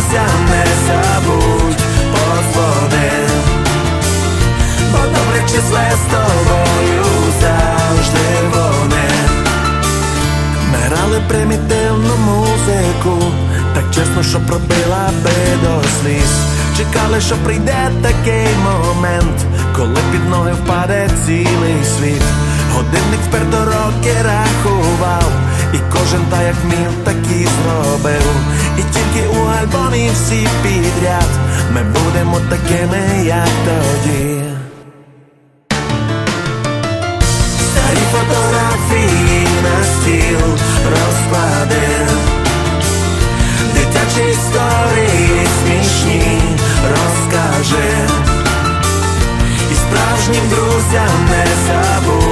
Друзям не забудь подзвони. Бо добре числе з тобою завжди вони. Ми примітивну музику, так чесно, що пробила би до сліз. Чекали, що прийде такий момент, коли під ноги впаде цілий світ. Годинник вперто роки рахував, і кожен та як вмів, так і зробив. Тільки у альбомі всі підряд. Ми будемо такими, як тоді. Старі фотографії на стіл розклади. Дитячі історії смішні розкажи. І справжнім друзям не забудь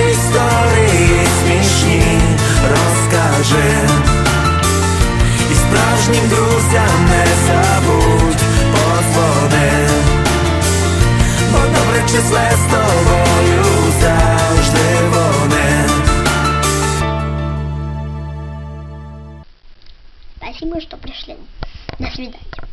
історії смішні розкажи І справжнім друзям не забудь подзвони Бо добре числе з тобою завжди вони Спасибо, что пришли. До свидания.